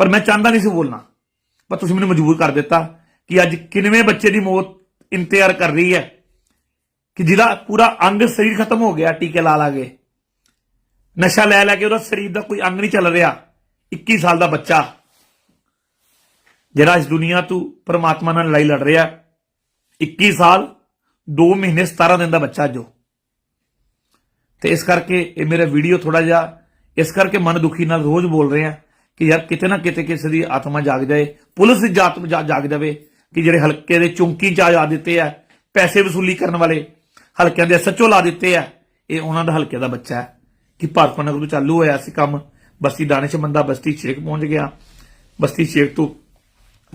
ਪਰ ਮੈਂ ਚਾਹੁੰਦਾ ਨਹੀਂ ਸੀ ਬੋਲਣਾ। ਪਰ ਤੁਸੀਂ ਮੈਨੂੰ ਮਜਬੂਰ ਕਰ ਦਿੱਤਾ ਕਿ ਅੱਜ ਕਿੰਨਵੇਂ ਬੱਚੇ ਦੀ ਮੌਤ ਇੰਤਜ਼ਾਰ ਕਰ ਰਹੀ ਹੈ ਕਿ ਜਿਹਦਾ ਪੂਰਾ ਅੰਗ ਸਰੀਰ ਖਤਮ ਹੋ ਗਿਆ ਟੀਕੇ ਲਾ ਲਾ ਕੇ। ਨਸ਼ਾ ਲੈ ਲੈ ਕੇ ਉਹਦਾ ਸਰੀਰ ਦਾ ਕੋਈ ਅੰਗ ਨਹੀਂ ਚੱਲ ਰਿਹਾ। 21 ਸਾਲ ਦਾ ਬੱਚਾ। ਜਿਹੜਾ ਇਸ ਦੁਨੀਆ ਤੋਂ ਪਰਮਾਤਮਾ ਨਾਲ ਲੜਾਈ ਲੜ ਰਿਹਾ 21 ਸਾਲ 2 ਮਹੀਨੇ 17 ਦਿਨ ਦਾ ਬੱਚਾ ਜੋ। ਤੇ ਇਸ ਕਰਕੇ ਇਹ ਮੇਰਾ ਵੀਡੀਓ ਥੋੜਾ ਜਿਹਾ ਇਸ ਕਰਕੇ ਮਨ ਦੁਖੀ ਨਾਲ ਰੋਜ਼ ਬੋਲ ਰਹੇ। ਆ ਕਿ ਯਾਰ ਕਿਤੇ ਨਾ ਕਿਤੇ ਕਿਸੇ ਦੀ ਆਤਮਾ ਜਾਗ ਜਾਏ, ਪੁਲਿਸ ਦੀ ਜਾਤ ਜਾ- ਜਾਗ ਜਾਵੇ ਕਿ ਜਿਹੜੇ ਹਲਕੇ ਦੇ ਚੌਂਕੀ ਚ ਆ ਦਿੱਤੇ ਆ, ਪੈਸੇ ਵਸੂਲੀ ਕਰਨ ਵਾਲੇ ਹਲਕਿਆਂ ਦੇ ਸੱਚੋ ਲਾ ਦਿੱਤੇ ਆ, ਇਹ ਉਹਨਾਂ ਦਾ ਹਲਕੇ ਦਾ ਬੱਚਾ ਹੈ। ਕਿ ਭਾਰਤ ਨਗਰ ਤੋਂ ਚਾਲੂ ਹੋਇਆ ਸੀ ਕੰਮ, ਬਸਤੀ ਦਾਨਿਸ਼ ਬੰਦਾ, ਬਸਤੀ ਸ਼ੇਖ ਪਹੁੰਚ ਗਿਆ, ਬਸਤੀ ਸ਼ੇਖ ਤੋਂ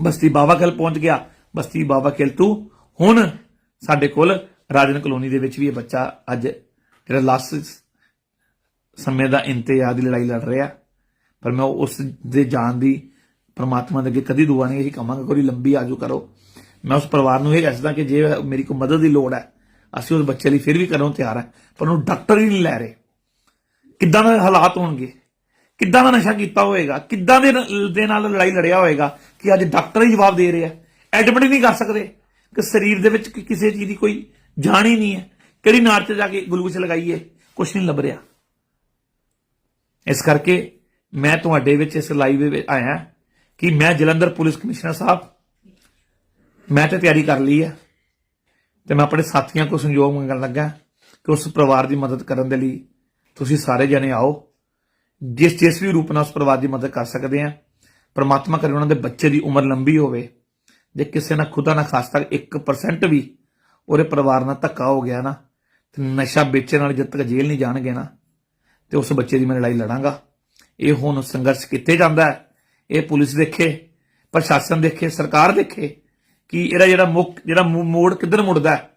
ਬਸਤੀ ਬਾਵਾ ਖੇਲ ਪਹੁੰਚ ਗਿਆ, ਬਸਤੀ ਬਾਵਾ ਖੇਲ ਤੋਂ ਹੁਣ ਸਾਡੇ ਕੋਲ ਰਾਜਨ ਕਲੋਨੀ ਦੇ ਵਿੱਚ ਵੀ ਇਹ ਬੱਚਾ ਅੱਜ ਜਿਹੜਾ ਲਾਸਟ ਸਮੇਂ ਦਾ ਇੰਤਜ਼ਾਰ ਦੀ ਲੜਾਈ ਲੜ ਰਿਹਾ। ਪਰ ਮੈਂ ਉਸ ਦੇ ਜਾਣ ਦੀ ਪਰਮਾਤਮਾ ਦੇ ਅੱਗੇ ਕਦੀ ਦੁਆ ਨਹੀਂ ਇਹੀ ਕਹਾਂਗਾ ਕੋਈ ਲੰਬੀ ਆਜੂ ਕਰੋ। ਮੈਂ ਉਸ ਪਰਿਵਾਰ ਨੂੰ ਇਹ ਦੱਸਦਾ ਕਿ ਜੇ ਮੇਰੀ ਕੋਈ ਮਦਦ ਦੀ ਲੋੜ ਹੈ, ਅਸੀਂ ਉਸ ਬੱਚੇ ਲਈ ਫਿਰ ਵੀ ਕਰਨੋਂ ਤਿਆਰ ਹੈ, ਪਰ ਉਹਨੂੰ ਡਾਕਟਰ ਹੀ ਨਹੀਂ ਲੈ ਰਹੇ। ਕਿੱਦਾਂ ਦੇ ਹਾਲਾਤ ਹੋਣਗੇ? ਕਿੱਦਾਂ ਦਾ ਨਸ਼ਾ ਕੀਤਾ ਹੋਏਗਾ? ਕਿੱਦਾਂ ਦੇ ਦੇ ਨਾਲ ਲੜਾਈ ਲੜਿਆ ਹੋਏਗਾ ਕਿ ਅੱਜ ਡਾਕਟਰ ਹੀ ਜਵਾਬ ਦੇ ਰਿਹਾ ਐਡਮਿਟ ਹੀ ਨਹੀਂ ਕਰ ਸਕਦੇ ਕਿ ਸਰੀਰ ਦੇ ਵਿੱਚ ਕਿਸੇ ਚੀਜ਼ ਦੀ ਕੋਈ ਜਾਣ ਹੀ ਨਹੀਂ ਹੈ। ਕਿਹੜੀ ਨਾਰ 'ਚ ਜਾ ਕੇ ਗਲੂਕੋਜ਼ ਲਗਾਈਏ? ਕੁਝ ਨਹੀਂ ਲੱਭ ਰਿਹਾ। ਇਸ ਕਰਕੇ ਮੈਂ ਤੁਹਾਡੇ ਵਿੱਚ ਇਸ ਲਾਈਵ ਵਿੱਚ ਆਇਆ ਕਿ ਮੈਂ ਜਲੰਧਰ ਪੁਲਿਸ ਕਮਿਸ਼ਨਰ ਸਾਹਿਬ, ਮੈਂ ਤੇ ਤਿਆਰੀ ਕਰ ਲਈ ਹੈ ਤੇ ਮੈਂ ਆਪਣੇ ਸਾਥੀਆਂ ਕੋਲ ਸੰਯੋਗ ਮੰਗਣ ਲੱਗਾ ਕਿ ਉਸ ਪਰਿਵਾਰ ਦੀ ਮਦਦ ਕਰਨ ਦੇ ਲਈ ਤੁਸੀਂ ਸਾਰੇ ਜਣੇ ਆਓ, ਜਿਸ ਜਿਸ ਵੀ ਰੂਪ ਨਾਲ ਉਸ ਪਰਿਵਾਰ ਦੀ ਮਦਦ ਕਰ ਸਕਦੇ ਆ। ਪਰਮਾਤਮਾ ਕਰੇ ਉਹਨਾਂ ਦੇ ਬੱਚੇ ਦੀ ਉਮਰ ਲੰਬੀ ਹੋਵੇ, ਜੇ ਕਿਸੇ ਨਾਲ ਖੁਦਾ ਨਾ ਖਾਸਤਾ 1% ਵੀ ਉਹਦੇ ਪਰਿਵਾਰ ਨਾਲ ਧੱਕਾ ਹੋ ਗਿਆ ਨਾ, ਤੇ ਨਸ਼ਾ ਵੇਚਣ ਨਾਲ ਜਦ ਤੱਕ ਜੇਲ੍ਹ ਨਹੀਂ ਜਾਣਗੇ ਨਾ, ਤੇ ਉਸ ਬੱਚੇ ਦੀ ਮੈਂ ਲੜਾਈ ਲੜਾਂਗਾ। ਇਹ ਹੁਣ ਸੰਘਰਸ਼ ਕਿੱਥੇ ਜਾਂਦਾ ਹੈ? ਇਹ ਪੁਲਿਸ ਦੇਖੇ, ਪ੍ਰਸ਼ਾਸਨ ਦੇਖੇ, ਸਰਕਾਰ ਦੇਖੇ ਕਿ ਇਹਦਾ ਜਿਹੜਾ ਮੁੱਖ, ਜਿਹੜਾ ਮੋੜ ਕਿੱਧਰ ਮੁੜਦਾ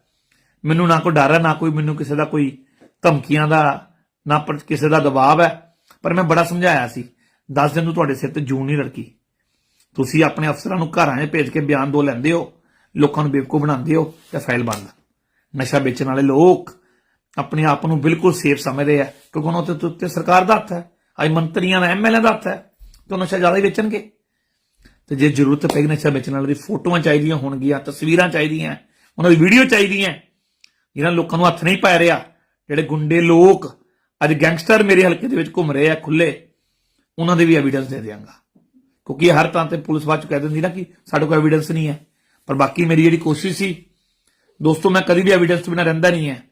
ਮੈਨੂੰ ਨਾ ਕੋਈ ਡਰ ਹੈ, ਨਾ ਕੋਈ ਮੈਨੂੰ ਕਿਸੇ ਦਾ ਕੋਈ ਧਮਕੀਆਂ ਦਾ, ਨਾ ਪਰ ਕਿਸੇ ਦਾ ਦਬਾਅ ਹੈ। ਪਰ ਮੈਂ ਬੜਾ ਸਮਝਾਇਆ ਸੀ 10 ਦਿਨ ਨੂੰ ਤੁਹਾਡੇ ਸਿਰ ਤੇ ਜੂਨ ਨਹੀਂ ਲੜਕੀ। ਤੁਸੀਂ ਆਪਣੇ ਅਫਸਰਾਂ ਨੂੰ ਘਰਾਂ 'ਚ ਭੇਜ ਕੇ ਬਿਆਨ ਦੋ ਲੈਂਦੇ ਹੋ, ਲੋਕਾਂ ਨੂੰ ਬੇਵਕੂਫ ਬਣਾਉਂਦੇ ਹੋ ਤੇ ਫਾਈਲ ਬੰਦ। ਨਸ਼ਾ ਵੇਚਣ ਵਾਲੇ ਲੋਕ ਆਪਣੇ ਆਪ ਨੂੰ ਬਿਲਕੁਲ ਸੇਫ ਸਮਝਦੇ ਆ, ਕਿਉਂਕਿ ਉਹਨਾਂ ਉੱਤੇ ਉੱਤੇ ਸਰਕਾਰ ਦਾ ਹੱਥ ਹੈ। ਅੱਜ ਮੰਤਰੀਆਂ ਦਾ ਐਮਐਲਏ ਦਾ ਹੱਥ ਹੈ, ਤੇ ਉਹ ਨਸ਼ਾ ਜ਼ਿਆਦਾ ਹੀ ਵੇਚਣਗੇ। ਤੇ ਜੇ ਜ਼ਰੂਰਤ ਪੈਗੀ ਨਸ਼ਾ ਵੇਚਣ ਵਾਲੇ ਦੀ, ਫੋਟੋਆਂ ਚਾਹੀਦੀਆਂ ਹੋਣਗੀਆਂ, ਤਸਵੀਰਾਂ ਚਾਹੀਦੀਆਂ, ਉਹਨਾਂ ਦੀ ਵੀਡੀਓ ਚਾਹੀਦੀਆਂ। ਜਿਹਨਾਂ ਲੋਕਾਂ ਨੂੰ ਹੱਥ ਨਹੀਂ ਪਾ ਰਿਹਾ। ਜਿਹੜੇ ਗੁੰਡੇ ਲੋਕ ਅੱਜ ਗੈਂਗਸਟਰ ਮੇਰੇ ਹਲਕੇ ਦੇ ਵਿੱਚ ਘੁੰਮ ਰਹੇ ਆ, ਖੁੱਲੇ, ਉਹਨਾਂ ਦੇ ਵੀ ਐਵੀਡੈਂਸ ਦੇ ਦਿਆਂਗਾ। ਕਿਉਂਕਿ ਇਹ ਹਰ ਤਾਂ ਤੇ ਪੁਲਿਸ ਬਾਅਦ ਚ ਕਹਿ ਦਿੰਦੀ ਨਾ ਕਿ ਸਾਡੇ ਕੋਲ ਐਵੀਡੈਂਸ ਨਹੀਂ ਹੈ। ਪਰ ਬਾਕੀ ਮੇਰੀ ਜਿਹੜੀ ਕੋਸ਼ਿਸ਼ ਸੀ, ਦੋਸਤੋ, ਮੈਂ ਕਦੀ ਵੀ ਐਵੀਡੈਂਸ ਤੋਂ ਬਿਨਾਂ ਰਹਿੰਦਾ ਨਹੀਂ ਹੈ।